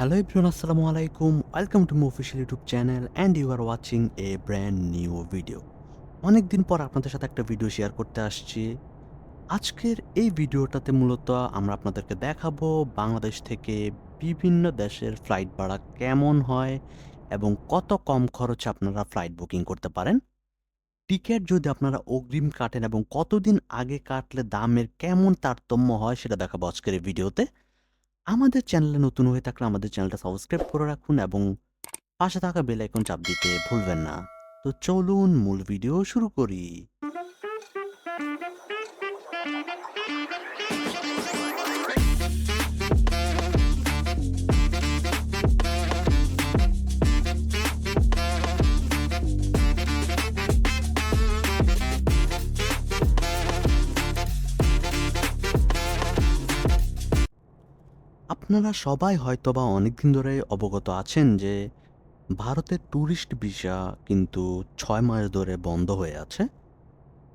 Hello everyone, Assalamu alaikum. Welcome to my official YouTube channel and you are watching a brand new video. অনেকদিন পর আপনাদের সাথে একটা video share করতে আসছি আজকের এই ভিডিওটাতে মূলত আমরা আপনাদেরকে দেখাবো বাংলাদেশ থেকে বিভিন্ন দেশের ফ্লাইট ভাড়া কেমন হয় এবং কত কম খরচে আপনারা ফ্লাইট বুকিং করতে পারেন টিকিট যদি আপনারা অগ্রিম কাটেন এবং কতদিন আগে কাটলে দামের কেমন তারতম্য হয় সেটা দেখাবো আজকের এই ভিডিওতে আমাদের চ্যানেলে নতুন হয়ে থাকলে আমাদের চ্যানেলটা সাবস্ক্রাইব করে রাখুন এবং পাশে থাকা বেল আইকন চাপ দিতে ভুলবেন না। তো চলুন মূল ভিডিও শুরু করি। আপনারা সবাই হয়তোবা অনেকদিন ধরে অবগত আছেন যে ভারতের ট্যুরিস্ট ভিসা কিন্তু ছয় মাস ধরে বন্ধ হয়ে আছে।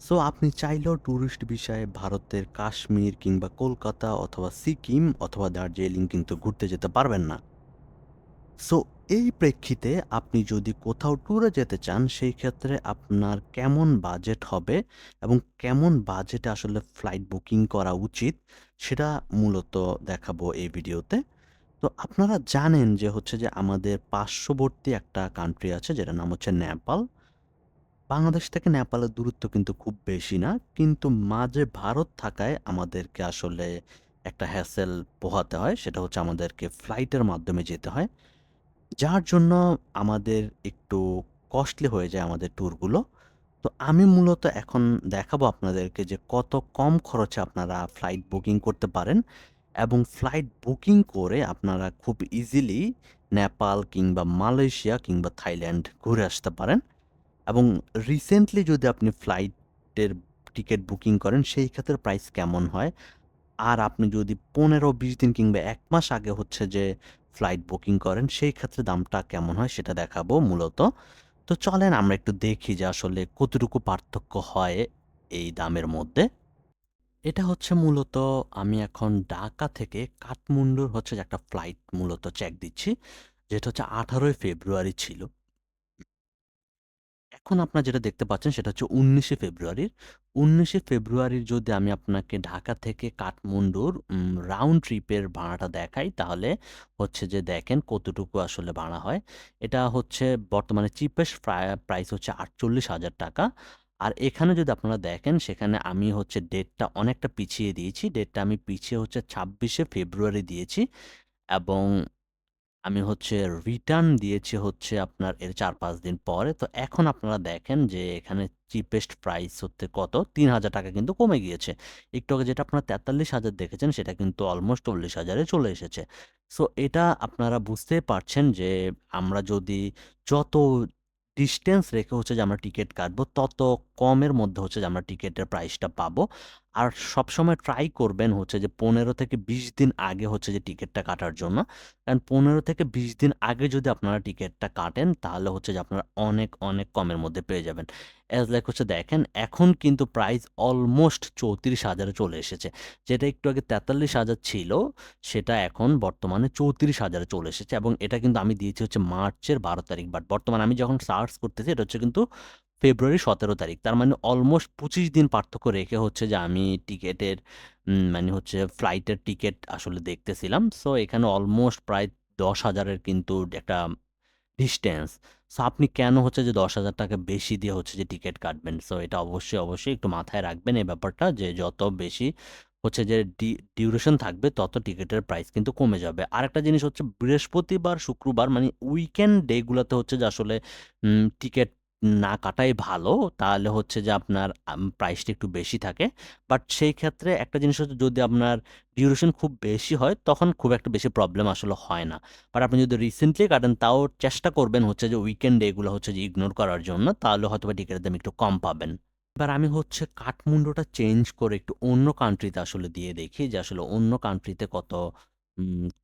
সো আপনি চাইলেও ট্যুরিস্ট ভিসায় ভারতের কাশ্মীর কিংবা কলকাতা অথবা সিকিম অথবা দার্জিলিং কিন্তু ঘুরতে যেতে পারবেন না। সো এই প্রেক্ষিতে আপনি যদি কোথাও ট্যুরে যেতে চান, সেই ক্ষেত্রে আপনার কেমন বাজেট হবে এবং কেমন বাজেটে আসলে ফ্লাইট বুকিং করা উচিত, সেটা মূলত দেখাবো এই ভিডিওতে। তো আপনারা জানেন যে হচ্ছে যে আমাদের পার্শ্ববর্তী একটা কান্ট্রি আছে, যেটার নাম হচ্ছে নেপাল। বাংলাদেশ থেকে নেপালের দূরত্ব কিন্তু খুব বেশি না, কিন্তু মাঝে ভারত থাকায় আমাদেরকে আসলে একটা হ্যাসেল পোহাতে হয়, সেটা হচ্ছে আমাদেরকে ফ্লাইটের মাধ্যমে যেতে হয়। যার জন্য আমাদের একটু কস্টলি হয়ে যায় আমাদের ট্যুরগুলো তো আমি মূলত এখন দেখাবো আপনাদেরকে যে কত কম খরচে আপনারা ফ্লাইট বুকিং করতে পারেন এবং ফ্লাইট বুকিং করে আপনারা খুব ইজিলি নেপাল কিংবা মালয়েশিয়া কিংবা থাইল্যান্ড ঘুরে আসতে পারেন। এবং রিসেন্টলি যদি আপনি ফ্লাইটের টিকিট বুকিং করেন, সেই ক্ষেত্রে প্রাইস কেমন হয়? আর আপনি যদি পনেরো, বিশ দিন কিংবা এক মাস আগে হচ্ছে যে ফ্লাইট বুকিং করেন, সেই ক্ষেত্রে দামটা কেমন হয় সেটা দেখাবো মূলত। তো চলেন আমরা একটু দেখি যে আসলে কতটুকু পার্থক্য হয় এই দামের মধ্যে। এটা হচ্ছে মূলত আমি এখন ঢাকা থেকে কাঠমান্ডুর হচ্ছে একটা ফ্লাইট মূলত চেক দিচ্ছি, যেটা হচ্ছে আঠারোই ফেব্রুয়ারি ছিল। এখন আপনারা যেটা দেখতে পাচ্ছেন সেটা হচ্ছে উনিশে ফেব্রুয়ারির। উনিশে ফেব্রুয়ারির যদি আমি আপনাকে ঢাকা থেকে কাঠমান্ডুর রাউন্ড ট্রিপের ভাড়াটা দেখাই, তাহলে হচ্ছে যে দেখেন কতটুকু আসলে ভাড়া হয়। এটা হচ্ছে বর্তমানে চিপেস্ট প্রাইস হচ্ছে আটচল্লিশ হাজার টাকা। আর এখানে যদি আপনারা দেখেন, সেখানে আমি হচ্ছে ডেটটা অনেকটা পিছিয়ে দিয়েছি। ডেটটা আমি পিছিয়ে হচ্ছে ছাব্বিশে ফেব্রুয়ারি দিয়েছি। এবং আমি হচ্ছে রিটার্ন দিয়েছি হচ্ছে আপনার এর চার পাঁচ দিন পরে। তো এখন আপনারা দেখেন যে এখানে চিপেস্ট প্রাইস হচ্ছে কত? তিন হাজার টাকা কিন্তু কমে গিয়েছে। একটু আগে যেটা আপনারা তেতাল্লিশ হাজার দেখেছেন, সেটা কিন্তু অলমোস্ট চল্লিশ হাজারে চলে এসেছে। সো এটা আপনারা বুঝতে পারছেন যে আমরা যদি যত ডিস্টেন্স রেখে হচ্ছে যে আমরা টিকিট কাটবো, তত কমের মধ্যে হচ্ছে যে আমরা টিকিটের প্রাইসটা পাবো। আর সবসময় ট্রাই করবেন হচ্ছে যে পনেরো থেকে বিশ দিন আগে হচ্ছে যে টিকিটটা কাটার জন্য। কারণ পনেরো থেকে বিশ দিন আগে যদি আপনারা টিকিটটা কাটেন, তাহলে হচ্ছে যে আপনারা অনেক অনেক কমের মধ্যে পেয়ে যাবেন। অ্যাজ লাইক হচ্ছে দেখেন, এখন কিন্তু প্রাইস অলমোস্ট চৌত্রিশ হাজারে চলে এসেছে। যেটা একটু আগে তেতাল্লিশ হাজার ছিল, সেটা এখন বর্তমানে চৌত্রিশ হাজারে চলে এসেছে এবং এটা কিন্তু আমি দিয়েছি হচ্ছে মার্চের বারো তারিখ। বাট বর্তমানে আমি যখন সার্চ করতেছি, এটা হচ্ছে কিন্তু ফেব্রুয়ারি সতেরো তারিখ। তার মানে অলমোস্ট পঁচিশ দিন পার্থক্য রেখে হচ্ছে যে আমি টিকেটের মানে হচ্ছে ফ্লাইটের টিকিট আসলে দেখতেছিলাম। সো এখানে অলমোস্ট প্রায় দশ হাজারের কিন্তু একটা ডিস্টেন্স সো আপনি কেন হচ্ছে যে দশ হাজার টাকা বেশি দিয়ে হচ্ছে যে টিকিট কাটবেন? সো এটা অবশ্যই অবশ্যই একটু মাথায় রাখবেন এই ব্যাপারটা যে যত বেশি হচ্ছে যে ডিউরেশন থাকবে তত টিকিটের প্রাইস কিন্তু কমে যাবে। আর একটা জিনিস হচ্ছে বৃহস্পতিবার, শুক্রবার মানে উইকেন্ড ডেগুলোতে হচ্ছে যে আসলে টিকিট না কাটাই ভালো, তাহলে হচ্ছে যে আপনার প্রাইসটা একটু বেশি থাকে। বাট সেই ক্ষেত্রে একটা জিনিস হচ্ছে যদি আপনার ডিউরেশন খুব বেশি হয়, তখন খুব একটা বেশি প্রবলেম আসলে হয় না। বাট আপনি যদি রিসেন্টলি কাটেন, তাও চেষ্টা করবেন হচ্ছে যে উইকেন্ড ডেগুলো হচ্ছে যে ইগনোর করার জন্য, তাহলে হয়তো বা টিকিটের দাম একটু কম পাবেন। এবার আমি হচ্ছে কাঠমান্ডুটা চেঞ্জ করে একটু অন্য কান্ট্রিতে আসলে দিয়ে দেখি যে আসলে অন্য কান্ট্রিতে কত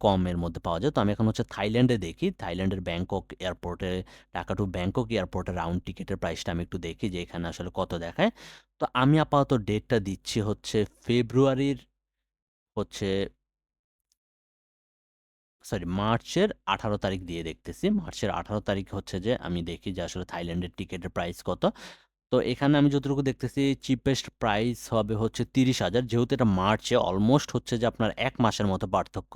কমের মধ্যে পাওয়া যায়। তো আমি এখন হচ্ছে থাইল্যান্ডে দেখি। থাইল্যান্ডের ব্যাংকক এয়ারপোর্টে ঢাকা টু ব্যাংকক এয়ারপোর্টে রাউন্ড টিকেটের প্রাইসটা আমি একটু দেখি যে এখানে আসলে কত দেখায়। তো আমি আপাতত ডেটটা দিচ্ছি হচ্ছে ফেব্রুয়ারির হচ্ছে সরি মার্চের ১৮ তারিখ দিয়ে দেখতেছি। মার্চের ১৮ তারিখ হচ্ছে যে আমি দেখি যে আসলে থাইল্যান্ডের টিকেটের প্রাইস কত। তো এখানে আমি যতটুকু দেখতেছি চিপেস্ট প্রাইস হবে হচ্ছে ৩০,০০০ যেহেতু এটা মার্চে অলমোস্ট হচ্ছে যে আপনার এক মাসের মতো পার্থক্য।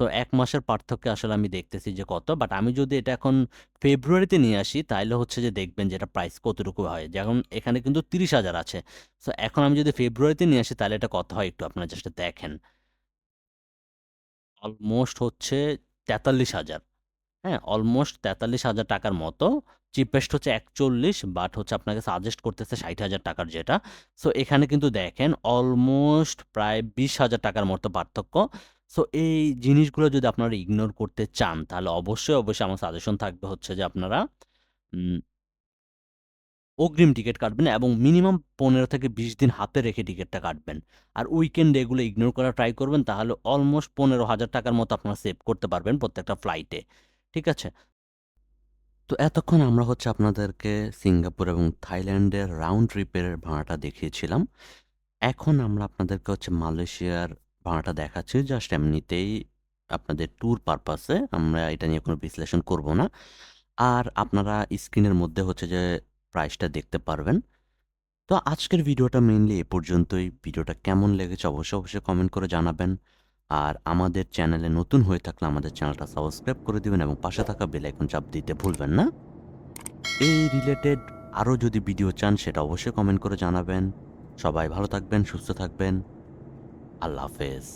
তো এক মাসের পার্থক্যে আসলে আমি দেখতেছি যে কত। বাট আমি যদি এটা এখন ফেব্রুয়ারিতে নিয়ে আসি তাইলে হচ্ছে যে দেখবেন যে এটা প্রাইস কতটুকু হয়। যেমন এখানে কিন্তু ৩০,০০০ আছে। সো এখন আমি যদি ফেব্রুয়ারিতে নিয়ে আসি তাহলে এটা কত হয় একটু আপনারা জাস্ট দেখেন। অলমোস্ট হচ্ছে ৪৩,০০০ হ্যাঁ? অলমোস্ট ৪৩,০০০ টাকার মতো। চিপেস্ট হচ্ছে ৪১ বাট হচ্ছে আপনাকে সাজেস্ট করতেছে ৬০,০০০ টাকার যেটা। সো এখানে কিন্তু দেখেন অলমোস্ট প্রায় ২০,০০০ টাকার মতো পার্থক্য। সো এই জিনিসগুলো যদি আপনারা ইগনোর করতে চান তাহলে অবশ্যই, অবশ্যই আমার সাজেশন থাকবে হচ্ছে যে আপনারা অগ্রিম টিকিট কাটবেন এবং মিনিমাম ১৫ থেকে ২০ দিন হাতে রেখে টিকিটটা কাটবেন। আর উইকেন্ডে এগুলো ইগনোর করার ট্রাই করবেন তাহলে অলমোস্ট ১৫,০০০ টাকার মতো আপনারা সেভ করতে পারবেন প্রত্যেকটা ফ্লাইটে। ঠিক আছে? তো এতক্ষণ আমরা হচ্ছে আপনাদেরকে সিঙ্গাপুর এবং থাইল্যান্ডের রাউন্ড ট্রিপের ভাড়াটা দেখিয়েছিলাম। এখন আমরা আপনাদেরকে হচ্ছে মালয়েশিয়ার ভাড়াটা দেখাচ্ছি জাস্ট এমনিতেই আপনাদের ট্যুর পারপাসে। আমরা এটা নিয়ে কোনো বিশ্লেষণ করব না। আর আপনারা স্ক্রিনের মধ্যে হচ্ছে যে প্রাইসটা দেখতে পারবেন। তো আজকের ভিডিওটা মেইনলি এ পর্যন্তই। ভিডিওটা কেমন লেগেছে অবশ্যই, অবশ্যই কমেন্ট করে জানাবেন। আর আমাদের চ্যানেলে নতুন হয়ে থাকলে আমাদের চ্যানেলটা সাবস্ক্রাইব করে দেবেন এবং পাশে থাকা বেল আইকন চাপ দিতে ভুলবেন না। এই রিলেটেড আরও যদি ভিডিও চান সেটা অবশ্যই কমেন্ট করে জানাবেন। সবাই ভালো থাকবেন, সুস্থ থাকবেন। আল্লাহ হাফেজ।